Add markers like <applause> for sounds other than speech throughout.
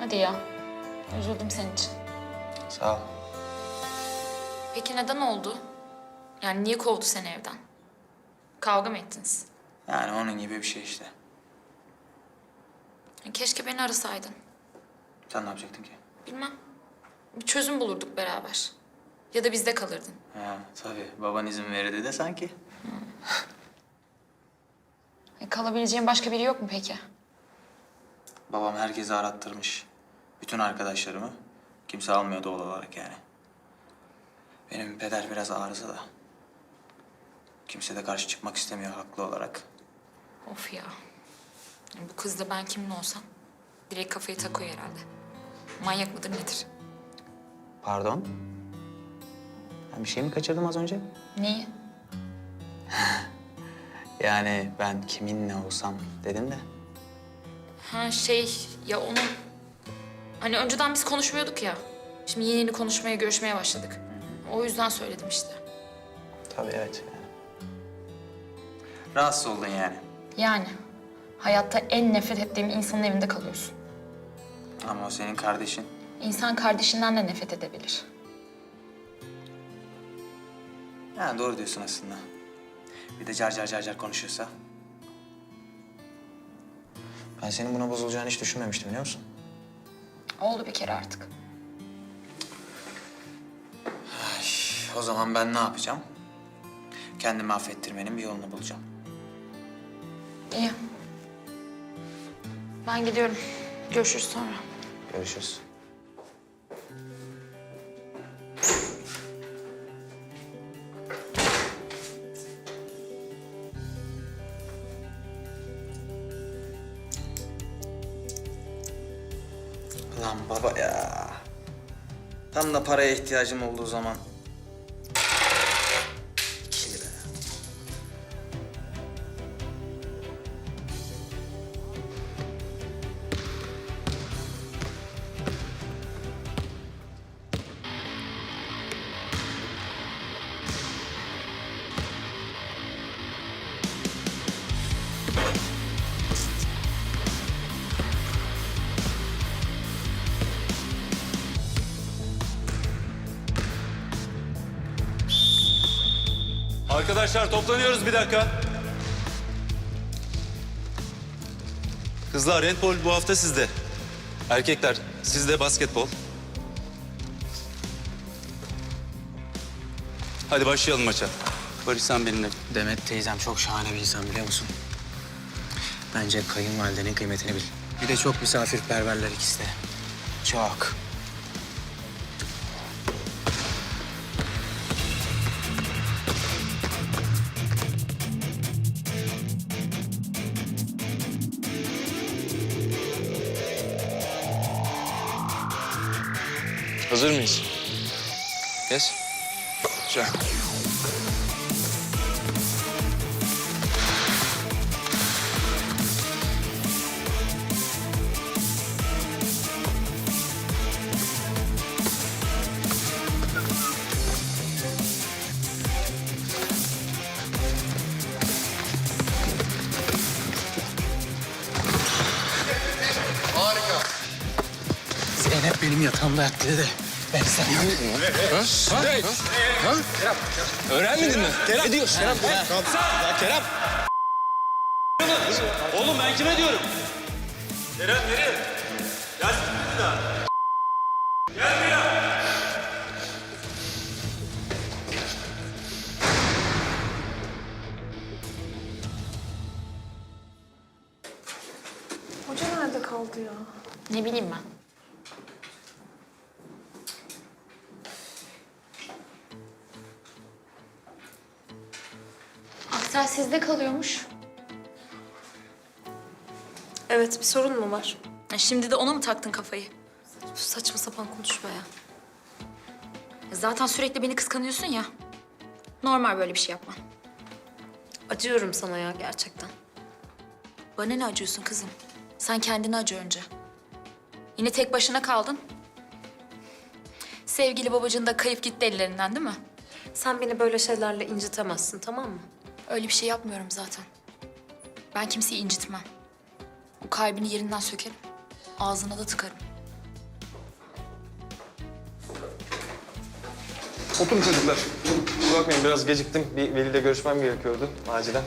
Hadi ya. Üzüldüm senin için. Sağ ol. Peki neden oldu? Yani niye kovdu seni evden? Kavga mı ettiniz? Yani onun gibi bir şey işte. Keşke beni arasaydın. Sen ne yapacaktın ki? Bilmem. Bir çözüm bulurduk beraber. Ya da bizde kalırdın. Ha, tabii. Baban izin verirdi de sanki. E, kalabileceğin başka biri yok mu peki? Babam herkesi arattırmış. Bütün arkadaşlarımı. Kimse almıyor doğal olarak yani. Benim peder biraz arıza da. Kimse de karşı çıkmak istemiyor haklı olarak. Of ya. Bu kız da ben kimin olsam direkt kafayı takıyor herhalde. Manyak mıdır nedir? Pardon? Ben bir şey mi kaçırdım az önce? Neyi? <laughs> Yani ben kiminle olsam dedim de. Ha şey ya onun... Hani önceden biz konuşmuyorduk ya. Şimdi yeni yeni konuşmaya, görüşmeye başladık. O yüzden söyledim işte. Tabii evet. Rahatsız oldun yani. Yani hayatta en nefret ettiğim insanın evinde kalıyorsun. Ama o senin kardeşin. İnsan kardeşinden de nefret edebilir. Yani doğru diyorsun aslında. Bir de car car car car konuşuyorsa. Ben senin buna bozulacağını hiç düşünmemiştim biliyor musun? Oldu bir kere artık. Ay, o zaman ben ne yapacağım? Kendimi affettirmenin bir yolunu bulacağım. İyi. Ben gidiyorum. Görüşürüz sonra. Görüşürüz. Lan baba ya. Tam da paraya ihtiyacım olduğu zaman. Arkadaşlar toplanıyoruz bir dakika. Kızlar handball bu hafta sizde. Erkekler sizde basketbol. Hadi başlayalım maça. Barış sen benimle. Demet teyzem çok şahane bir insan biliyor musun? Bence kayınvalidenin kıymetini bil. Bir de çok misafirperverler ikisi de. Çok. Hazır mıyız? Yes. Güzel. Benim yatağımda yattı dedi. Ben sana Ha? Ha? Öğrenmedin mi? Ne diyorsun? Oğlum ben kime diyorum? Kerem nereye? Gel bir daha. Gel buraya. Hoca nerede kaldı ya? Ne bileyim ben. Aksel sizde kalıyormuş. Evet, bir sorun mu var? Ya Şimdi de ona mı taktın kafayı? Saçma sapan konuşma ya. Ya Zaten sürekli beni kıskanıyorsun ya. Normal böyle bir şey yapman. Acıyorum sana ya gerçekten. Bana ne acıyorsun kızım? Sen kendini acı önce. Yine tek başına kaldın. Sevgili babacığın da kayıp gitti ellerinden değil mi? Sen beni böyle şeylerle incitemezsin, tamam mı? Öyle bir şey yapmıyorum zaten. Ben kimseyi incitmem. O kalbini yerinden sökerim. Ağzına da tıkarım. Oturun çocuklar. Kusura bakmayın biraz geciktim. Bir veliyle görüşmem gerekiyordu acilen.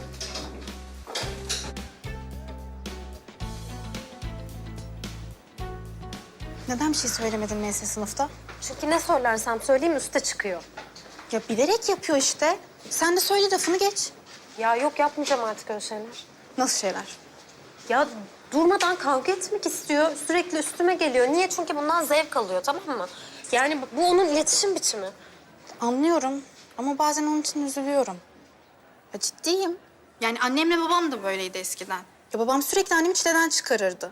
Neden bir şey söylemedin neyse sınıfta? Çünkü ne söylersem söyleyeyim üste çıkıyor. Ya bilerek yapıyor işte. Sen de söyle lafını geç. Ya yok yapmayacağım artık öyle şeyler. Nasıl şeyler? Ya durmadan kavga etmek istiyor. Sürekli üstüme geliyor. Niye? Çünkü bundan zevk alıyor tamam mı? Yani bu- onun iletişim biçimi. Anlıyorum ama bazen onun için üzülüyorum. Ya ciddiyim. Yani annemle babam da böyleydi eskiden. Ya babam sürekli annemi çileden çıkarırdı.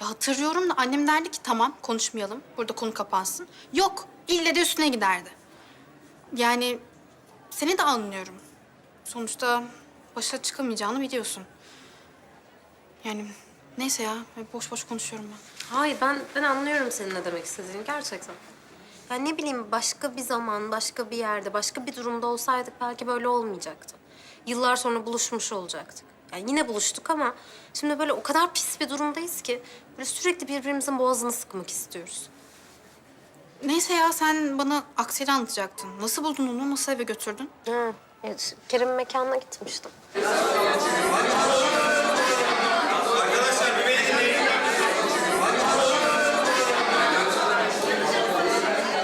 Ya hatırlıyorum da annem derdi ki tamam konuşmayalım. Burada konu kapansın. Yok ille de üstüne giderdi. Yani seni de anlıyorum. Sonuçta başa çıkamayacağını biliyorsun. Yani neyse ya boş boş konuşuyorum ben. Hayır ben ben anlıyorum senin ne demek istediğini gerçekten. Ya ne bileyim başka bir zaman, başka bir yerde, başka bir durumda olsaydık belki böyle olmayacaktı. Yıllar sonra buluşmuş olacaktık. Yani yine buluştuk ama şimdi böyle o kadar pis bir durumdayız ki böyle sürekli birbirimizin boğazını sıkmak istiyoruz. Neyse ya sen bana Aksel'i anlatacaktın. Nasıl buldun onu? Nasıl eve götürdün? Ha, evet, Kerim'in mekanına gitmiştim.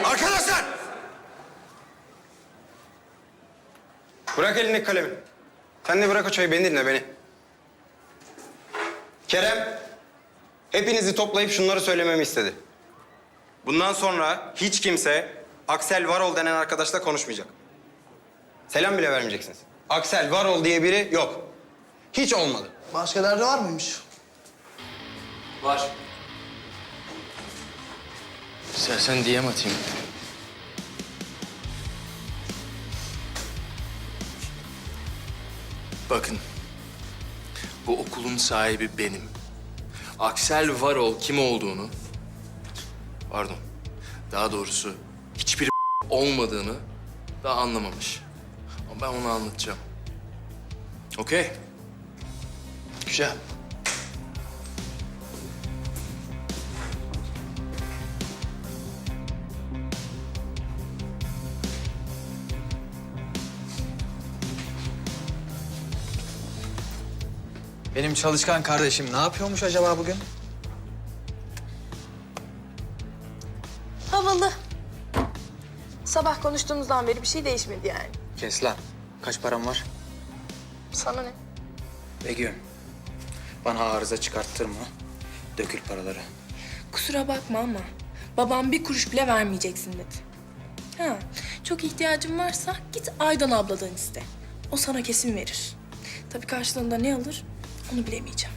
Arkadaşlar! Bırak elindeki kalemi. Sen de bırak o çayı, beni dinle beni. Kerem, hepinizi toplayıp şunları söylememi istedi. Bundan sonra hiç kimse Aksel Varol denen arkadaşla konuşmayacak. Selam bile vermeyeceksiniz. Aksel Varol diye biri yok. Hiç olmadı. Başka derdi var mıymış? Var. İstersen diyem atayım. Bakın, bu okulun sahibi benim. Aksel Varol kim olduğunu, pardon, daha doğrusu hiçbir <laughs> olmadığını daha anlamamış. Ama ben onu anlatacağım. Okey? Güzel. Benim çalışkan kardeşim ne yapıyormuş acaba bugün? Havalı. Sabah konuştuğumuzdan beri bir şey değişmedi yani. Kes lan. Kaç param var? Sana ne? Begüm. Bana arıza çıkarttırma. Dökül paraları. Kusura bakma ama babam bir kuruş bile vermeyeceksin dedi. Ha, çok ihtiyacın varsa git Aydan abladan iste. O sana kesin verir. Tabii karşılığında ne alır onu bilemeyeceğim.